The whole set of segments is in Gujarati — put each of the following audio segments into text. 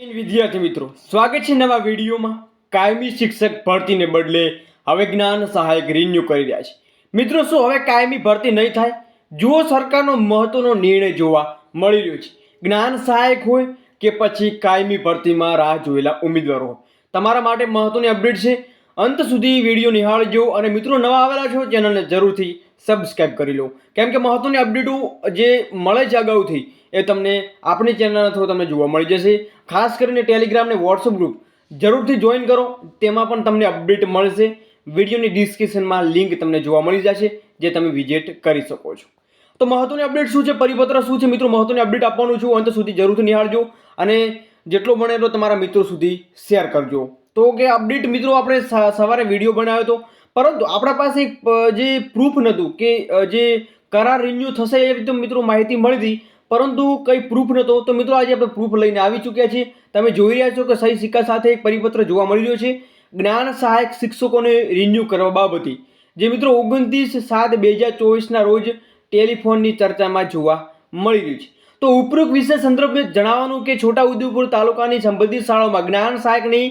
વિદ્યાર્થી મિત્રો, સ્વાગત છે નવા વિડીયોમાં. કાયમી શિક્ષક ભરતીને બદલે હવે જ્ઞાન સહાયક રિન્યુ કરી રહ્યા છે. મિત્રો, શું હવે કાયમી ભરતી નહીં થાય? જુઓ સરકારનો મહત્વનો નિર્ણય જોવા મળી રહ્યો છે. જ્ઞાન સહાયક હોય કે પછી કાયમી ભરતીમાં રાહ જોયેલા ઉમેદવારો હોય. તમારા માટે મહત્વની અપડેટ છે. અંત સુધી વીડિયો નિહાળજો અને મિત્રો નવા આવેલા છો ચેનલને જરૂરથી સબસ્ક્રાઇબ કરી લો. કેમ કે મહત્ત્વની અપડેટો જે મળે છે અગાઉથી એ તમને આપણી ચેનલના થ્રુ તમને જોવા મળી જશે. ખાસ કરીને ટેલિગ્રામ ને વોટ્સઅપ ગ્રુપ જરૂરથી જોઈન કરો. તેમાં પણ તમને અપડેટ મળશે. વિડીયોની ડિસ્ક્રિપ્શનમાં લિંક તમને જોવા મળી જશે, જે તમે વિઝિટ કરી શકો છો. તો મહત્ત્વની અપડેટ શું છે? પરિપત્ર શું છે? મિત્રો મહત્ત્વની અપડેટ આપવાનું છું. અંત સુધી જરૂરથી નિહાળજો અને જેટલો બને એટલો તમારા મિત્રો સુધી શેર કરજો. તો કે અપડેટ મિત્રો, આપણે સવારે વીડિયો બનાવ્યો હતો પરંતુ આપણા પાસે જે પ્રૂફ નહોતું કે જે કરાર રિન્યુ થશે એ રીતે મિત્રો માહિતી મળી હતી, પરંતુ કંઈ પ્રૂફ નહોતો તો મિત્રો આજે આપણે પ્રૂફ લઈને આવી ચૂક્યા છીએ. તમે જોઈ રહ્યા છો કે સહી સિક્કા સાથે એક પરિપત્ર જોવા મળી રહ્યો છે. જ્ઞાન સહાયક શિક્ષકોને રિન્યુ કરવા બાબતે. જે મિત્રો ઓગણત્રીસ સાત બે હજાર ચોવીસના રોજ ટેલિફોનની ચર્ચામાં જોવા મળી રહ્યું છે. તો ઉપરોક્ત વિશે સંદર્ભે જણાવવાનું કે છોટાઉદેપુર તાલુકાની સંબંધિત શાળાઓમાં જ્ઞાન સહાયકની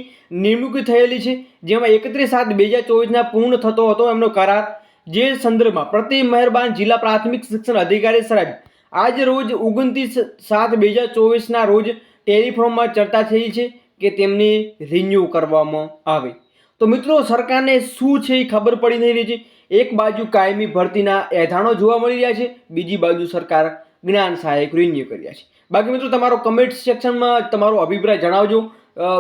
નિમણૂક થયેલી છે, જેમાં એકત્રીસ સાત બે હજાર ચોવીસના પૂર્ણ થતો હતો એમનો કરાર. જે સંદર્ભમાં પ્રતિ મહેરબાન જિલ્લા પ્રાથમિક શિક્ષણ અધિકારી સાહેબ આજ રોજ ઓગણત્રીસ સાત બે હજાર ચોવીસના રોજ ટેલિફોનમાં ચર્ચા થઈ છે કે તેમને રિન્યૂ કરવામાં આવે. તો મિત્રો, સરકારને શું છે એ ખબર પડી નહીં રહી છે. એક બાજુ કાયમી ભરતીના એધાણો જોવા મળી રહ્યા છે, બીજી બાજુ સરકાર જ્ઞાન સહાયક રિન્યુ કર્યા છે. બાકી મિત્રો, તમારો કમેન્ટ સેક્શનમાં તમારો અભિપ્રાય જણાવજો.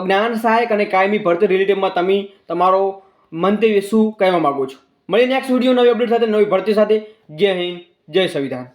જ્ઞાન સહાયક અને કાયમી ભરતી રિલેટિવમાં તમે તમારો મંતવ્ય શું કહેવા માંગો છો? મળી નેક્સ્ટ વીડિયો નવી અપડેટ સાથે, નવી ભરતી સાથે. જય હિન્દ, જય સંવિધાન.